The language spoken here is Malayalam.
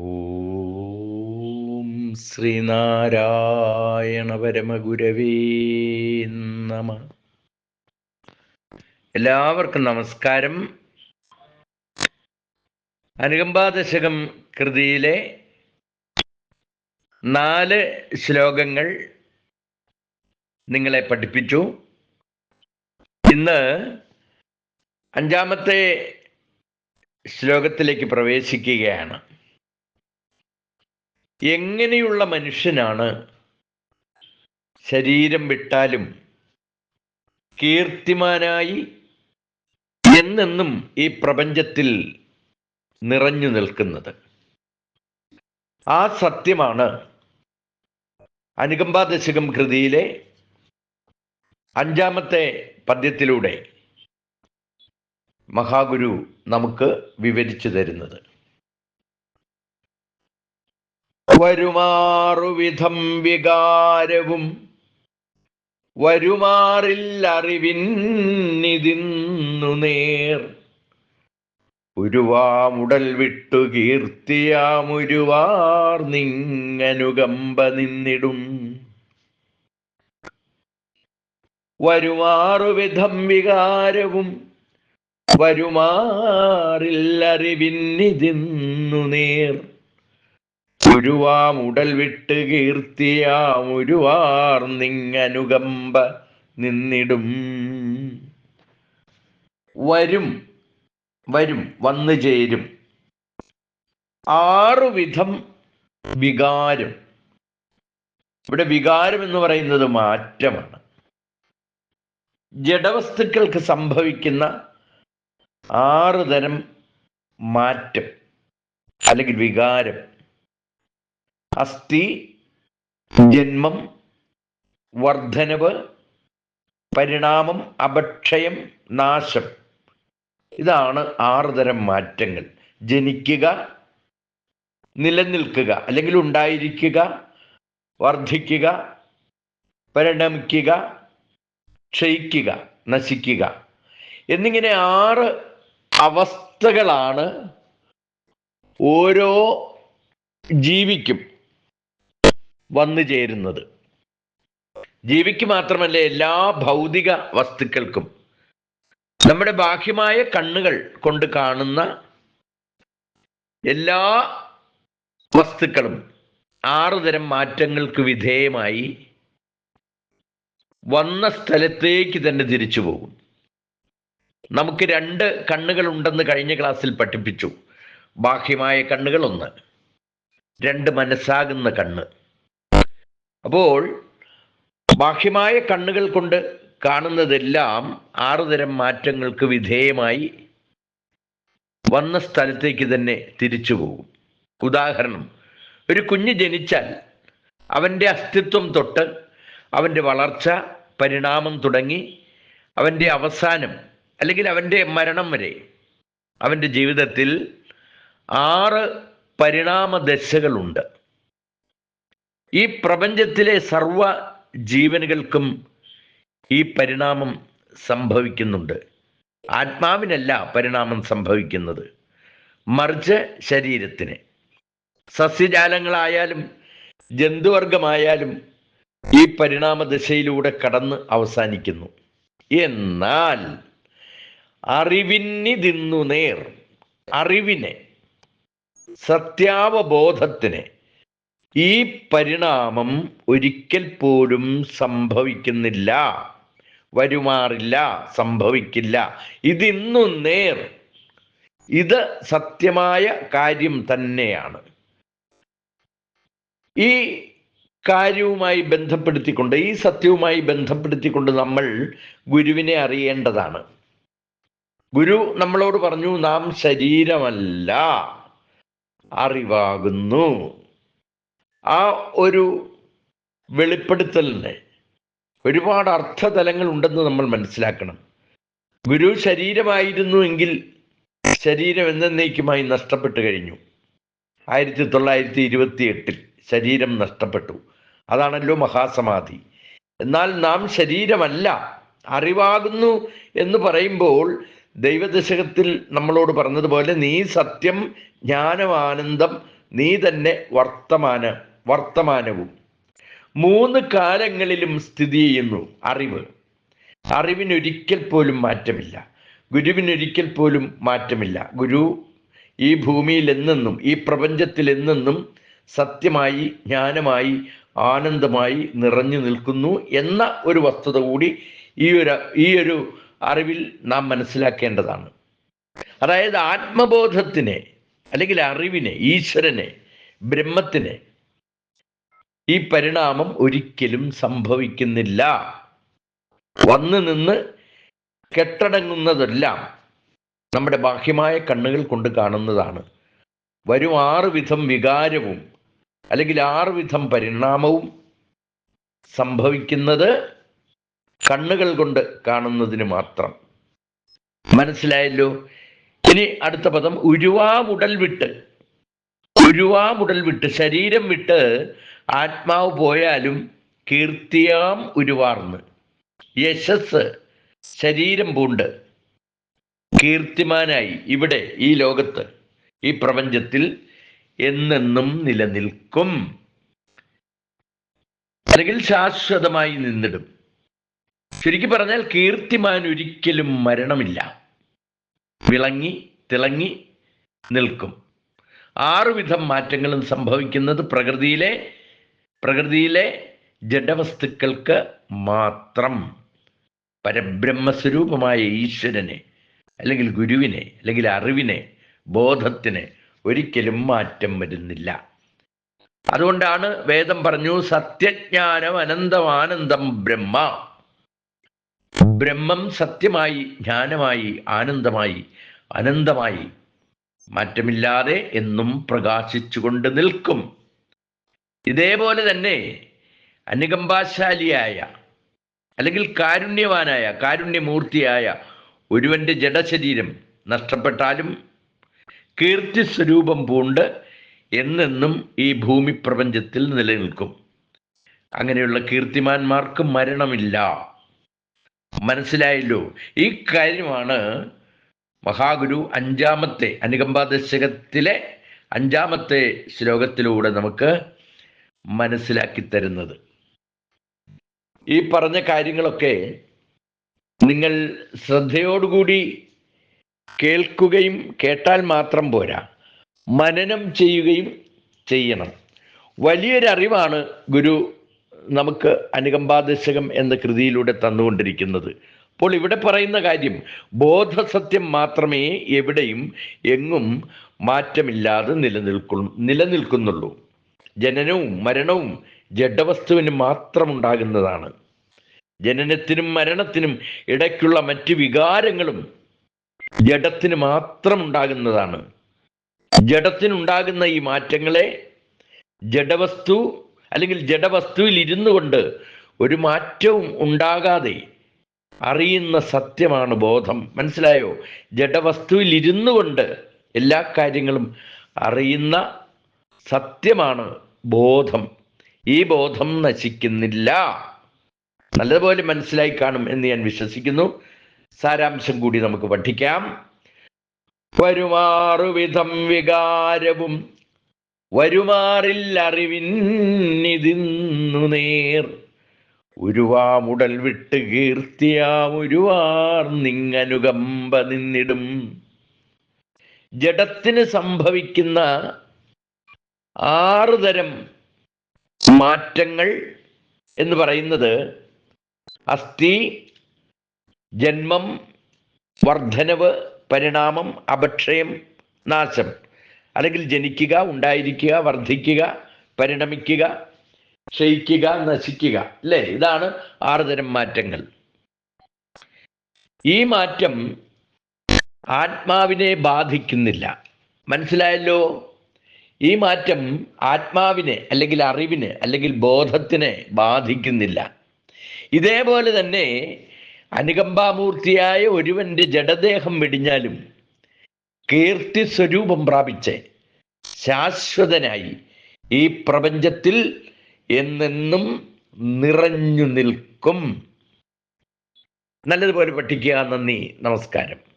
ഓം ശ്രീനാരായണ പരമഗുരവേ നമ. എല്ലാവർക്കും നമസ്കാരം. അനുകമ്പാദശകം കൃതിയിലെ നാല് ശ്ലോകങ്ങൾ നിങ്ങളെ പഠിപ്പിച്ചു. ഇന്ന് അഞ്ചാമത്തെ ശ്ലോകത്തിലേക്ക് പ്രവേശിക്കുകയാണ്. എങ്ങനെയുള്ള മനുഷ്യനാണ് ശരീരം വിട്ടാലും കീർത്തിമാനായി എന്നെന്നും ഈ പ്രപഞ്ചത്തിൽ നിറഞ്ഞു നിൽക്കുന്നത്? ആ സത്യമാണ് അനുകമ്പാദശകം കൃതിയിലെ അഞ്ചാമത്തെ പദ്യത്തിലൂടെ മഹാഗുരു നമുക്ക് വിവരിച്ചു തരുന്നത്. വരുമാറുവിധം വികാരവും വരുമാറില്ലറിവിന്നിതിന്നു നേർ. ഉരുവാമുടൽ വിട്ടു കീർത്തിയാമുരുവാർ നിങ്ങനുകമ്പ നിന്നിടും. വരുമാറുവിധം വികാരവും വരുമാറില്ലറിവിന്നിതിന്നു നേർ. ഉരുവാമുടൽ വിട്ട് കീർത്തിയാമുരുവാർ നിങ്ങനുകമ്പ നിന്നിടും. വരും വരും വന്നു ചേരും. ആറുവിധം വികാരം. ഇവിടെ വികാരം എന്ന് പറയുന്നത് മാറ്റമാണ്. ജഡവസ്തുക്കൾക്ക് സംഭവിക്കുന്ന ആറ് തരം മാറ്റം അല്ലെങ്കിൽ വികാരം. അസ്ഥി ജന്മം വർധനവ് പരിണാമം അപക്ഷയം നാശം. ഇതാണ് ആറ് തരം മാറ്റങ്ങൾ. ജനിക്കുക നിലനിൽക്കുക അല്ലെങ്കിൽ ഉണ്ടായിരിക്കുക വർദ്ധിക്കുക പരിണമിക്കുക ക്ഷയിക്കുക നശിക്കുക. എന്നിങ്ങനെ ആറ് അവസ്ഥകളാണ് ഓരോ ജീവിക്കും. വന്നു ചേരുന്നത്. ജീവിക്ക് മാത്രമല്ല എല്ലാ ഭൗതിക വസ്തുക്കൾക്കും നമ്മുടെ ബാഹ്യമായ കണ്ണുകൾ കൊണ്ട് കാണുന്ന എല്ലാ വസ്തുക്കളും ആറുതരം മാറ്റങ്ങൾക്ക് വിധേയമായി വന്ന സ്ഥലത്തേക്ക് തന്നെ തിരിച്ചു പോകും. നമുക്ക് രണ്ട് കണ്ണുകൾ ഉണ്ടെന്ന് കഴിഞ്ഞ ക്ലാസ്സിൽ പഠിപ്പിച്ചു. ബാഹ്യമായ കണ്ണുകൾ ഒന്ന് രണ്ട് മനസ്സാകുന്ന കണ്ണ്. അപ്പോൾ ബാഹ്യമായ കണ്ണുകൾ കൊണ്ട് കാണുന്നതെല്ലാം ആറുതരം മാറ്റങ്ങൾക്ക് വിധേയമായി വന്ന സ്ഥലത്തേക്ക് തന്നെ തിരിച്ചു പോകും. ഉദാഹരണം ഒരു കുഞ്ഞ് ജനിച്ചാൽ അവന്റെ അസ്തിത്വം തൊട്ട് അവന്റെ വളർച്ച പരിണാമം തുടങ്ങി അവന്റെ അവസാനം അല്ലെങ്കിൽ അവന്റെ മരണം വരെ അവന്റെ ജീവിതത്തിൽ ആറ് പരിണാമദശകളുണ്ട്. ഈ പ്രപഞ്ചത്തിലെ സർവ ജീവനുകൾക്കും ഈ പരിണാമം സംഭവിക്കുന്നുണ്ട്. ആത്മാവിനല്ല പരിണാമം സംഭവിക്കുന്നത്. മറിച്ച് ശരീരത്തിന്. സസ്യജാലങ്ങളായാലും ജന്തുവർഗമായാലും ഈ പരിണാമ ദശയിലൂടെ കടന്ന് അവസാനിക്കുന്നു. എന്നാൽ അറിവിന്നിതിന്നു നേർ അറിവിനെ സത്യാവബോധത്തിന് ഈ പരിണാമം ഒരിക്കൽ പോലും സംഭവിക്കുന്നില്ല. വരുമാറില്ല സംഭവിക്കില്ല. ഇതിന്നു നേർ. ഇത് സത്യമായ കാര്യം തന്നെയാണ്. ഈ കാര്യവുമായി ബന്ധപ്പെടുത്തിക്കൊണ്ട് ഈ സത്യവുമായി ബന്ധപ്പെടുത്തിക്കൊണ്ട് നമ്മൾ ഗുരുവിനെ അറിയേണ്ടതാണ്. ഗുരു നമ്മളോട് പറഞ്ഞു നാം ശരീരമല്ല അറിവാകുന്നു. ആ ഒരു വെളിപ്പെടുത്തലിന് ഒരുപാട് അർത്ഥതലങ്ങൾ ഉണ്ടെന്ന് നമ്മൾ മനസ്സിലാക്കണം. ഗുരു ശരീരമായിരുന്നു എങ്കിൽ ശരീരം എന്നേക്കുമായി നഷ്ടപ്പെട്ടു കഴിഞ്ഞു. ആയിരത്തി തൊള്ളായിരത്തി ഇരുപത്തി എട്ടിൽ ശരീരം നഷ്ടപ്പെട്ടു. അതാണല്ലോ മഹാസമാധി. എന്നാൽ നാം ശരീരമല്ല അറിവാകുന്നു എന്ന് പറയുമ്പോൾ ദൈവദശകത്തിൽ നമ്മളോട് പറഞ്ഞതുപോലെ നീ സത്യം ജ്ഞാനമാനന്ദം നീ തന്നെ വർത്തമാന. വർത്തമാനവും. മൂന്ന് കാലങ്ങളിലും സ്ഥിതി ചെയ്യുന്നു അറിവ്. അറിവിനൊരിക്കൽ പോലും മാറ്റമില്ല. ഗുരുവിനൊരിക്കൽ പോലും മാറ്റമില്ല. ഗുരു ഈ ഭൂമിയിൽ എന്നെന്നും ഈ പ്രപഞ്ചത്തിൽ എന്നെന്നും സത്യമായി ജ്ഞാനമായി ആനന്ദമായി നിറഞ്ഞു നിൽക്കുന്നു എന്ന ഒരു വസ്തുത കൂടി ഈ ഒരു ഈ ഒരു അറിവിൽ നാം മനസ്സിലാക്കേണ്ടതാണ്. അതായത് ആത്മബോധത്തിനെ അല്ലെങ്കിൽ അറിവിനെ ഈശ്വരനെ ബ്രഹ്മത്തിനെ ഈ പരിണാമം ഒരിക്കലും സംഭവിക്കുന്നില്ല. വന്നു നിന്ന് കെട്ടടങ്ങുന്നതെല്ലാം നമ്മുടെ ബാഹ്യമായ കണ്ണുകൾ കൊണ്ട് കാണുന്നതാണ്. വരും ആറ് വിധം വികാരവും അല്ലെങ്കിൽ ആറ് വിധം പരിണാമവും സംഭവിക്കുന്നത് കണ്ണുകൾ കൊണ്ട് കാണുന്നതിന് മാത്രം. മനസ്സിലായല്ലോ? ഇനി അടുത്ത പദം ഉരുവാമുടൽ വിട്ട്. ഉരുവാമുടൽ വിട്ട് ശരീരം വിട്ട് ആത്മാവ് പോയാലും കീർത്തിയാം ഉരുവാർന്ന്. യശസ് ശരീരം പൂണ്ട്. കീർത്തിമാനായി ഇവിടെ ഈ ലോകത്ത് ഈ പ്രപഞ്ചത്തിൽ എന്നെന്നും നിലനിൽക്കും. അല്ലെങ്കിൽ ശാശ്വതമായി നിന്നിടും. ശരിക്കും പറഞ്ഞാൽ കീർത്തിമാൻ ഒരിക്കലും മരണമില്ല. വിളങ്ങി തിളങ്ങി നിൽക്കും. ആറുവിധം മാറ്റങ്ങളും സംഭവിക്കുന്നത് പ്രകൃതിയിലെ പ്രകൃതിയിലെ ജഡവസ്തുക്കൾക്ക് മാത്രം പരബ്രഹ്മസ്വരൂപമായ ഈശ്വരനെ അല്ലെങ്കിൽ ഗുരുവിനെ അല്ലെങ്കിൽ അറിവിനെ ബോധത്തിന് ഒരിക്കലും മാറ്റം വരുന്നില്ല. അതുകൊണ്ടാണ് വേദം പറഞ്ഞു സത്യജ്ഞാനം അനന്തം ആനന്ദം ബ്രഹ്മ. ബ്രഹ്മം സത്യമായി ജ്ഞാനമായി ആനന്ദമായി അനന്തമായി മാറ്റമില്ലാതെ എന്നും പ്രകാശിച്ചുകൊണ്ട് നിൽക്കും. ഇതേപോലെ തന്നെ അനുകമ്പാശാലിയായ അല്ലെങ്കിൽ കാരുണ്യവാനായ കാരുണ്യമൂർത്തിയായ ഒരുവന്റെ ജഡശരീരം നഷ്ടപ്പെട്ടാലും കീർത്തി സ്വരൂപം പൂണ്ട് എന്നെന്നും ഈ ഭൂമി പ്രപഞ്ചത്തിൽ നിലനിൽക്കും. അങ്ങനെയുള്ള കീർത്തിമാന്മാർക്ക് മരണമില്ല. മനസ്സിലായല്ലോ? ഈ കാര്യമാണ് മഹാഗുരു അഞ്ചാമത്തെ അനുകമ്പാദശകത്തിലെ അഞ്ചാമത്തെ ശ്ലോകത്തിലൂടെ നമുക്ക് മനസ്സിലാക്കി തരുന്നത്. ഈ പറഞ്ഞ കാര്യങ്ങളൊക്കെ നിങ്ങൾ ശ്രദ്ധയോടുകൂടി കേൾക്കുകയും കേട്ടാൽ മാത്രം പോരാ. മനനം ചെയ്യുകയും ചെയ്യണം. വലിയൊരറിവാണ് ഗുരു നമുക്ക് അനുകമ്പാദശകം എന്ന കൃതിയിലൂടെ തന്നുകൊണ്ടിരിക്കുന്നത്. അപ്പോൾ ഇവിടെ പറയുന്ന കാര്യം ബോധസത്യം മാത്രമേ എവിടെയും എങ്ങും മാറ്റമില്ലാതെ നിലനിൽക്കു നിലനിൽക്കുന്നുള്ളൂ. ജനനവും മരണവും ജഡവസ്തുവിന് മാത്രമുണ്ടാകുന്നതാണ്. ജനനത്തിനും മരണത്തിനും ഇടയ്ക്കുള്ള മറ്റ് വികാരങ്ങളും ജഡത്തിന് മാത്രം ഉണ്ടാകുന്നതാണ് ജഡത്തിനുണ്ടാകുന്ന ഈ മാറ്റങ്ങളെ ജഡവസ്തു അല്ലെങ്കിൽ ജഡവസ്തുവിൽ ഇരുന്നു കൊണ്ട് ഒരു മാറ്റവും ഉണ്ടാകാതെ അറിയുന്ന സത്യമാണ് ബോധം. മനസ്സിലായോ? ജഡവസ്തുവിൽ ഇരുന്നു കൊണ്ട് എല്ലാ കാര്യങ്ങളും അറിയുന്ന സത്യമാണ് ബോധം. ഈ ബോധം നശിക്കുന്നില്ല. നല്ലതുപോലെ മനസ്സിലായി കാണും എന്ന് ഞാൻ വിശ്വസിക്കുന്നു. സാരാംശം കൂടി നമുക്ക് പഠിക്കാം. വരുമാറുവിധം വികാരവും വരുമാറിൽ അറിവിന്നിതിന്നു നേർ. ഉരുവാമുടൽ വിട്ട് കീർത്തിയാം ഉരുവാർ നിങ്ങനുകമ്പ നിന്നിടും. ജഡത്തിന് സംഭവിക്കുന്ന ആറ് തരം മാറ്റങ്ങൾ എന്ന് പറയുന്നത് അസ്ഥി ജന്മം വർധനവ് പരിണാമം അപക്ഷയം നാശം. അല്ലെങ്കിൽ ജനിക്കുക ഉണ്ടായിരിക്കുക വർദ്ധിക്കുക പരിണമിക്കുക ക്ഷയിക്കുക നശിക്കുക. അല്ലേ? ഇതാണ് ആറുതരം മാറ്റങ്ങൾ. ഈ മാറ്റം ആത്മാവിനെ ബാധിക്കുന്നില്ല. മനസ്സിലായല്ലോ? ഈ മാറ്റം ആത്മാവിനെ അല്ലെങ്കിൽ അറിവിന് അല്ലെങ്കിൽ ബോധത്തിനെ ബാധിക്കുന്നില്ല. ഇതേപോലെ തന്നെ അനുകമ്പാമൂർത്തിയായ ഒരുവന്റെ ജഡദേഹം വെടിഞ്ഞാലും കീർത്തി സ്വരൂപം പ്രാപിച്ച് ശാശ്വതനായി ഈ പ്രപഞ്ചത്തിൽ എന്നെന്നും നിറഞ്ഞു നിൽക്കും. നല്ലതുപോലെ പഠിക്കുക. നന്ദി. നമസ്കാരം.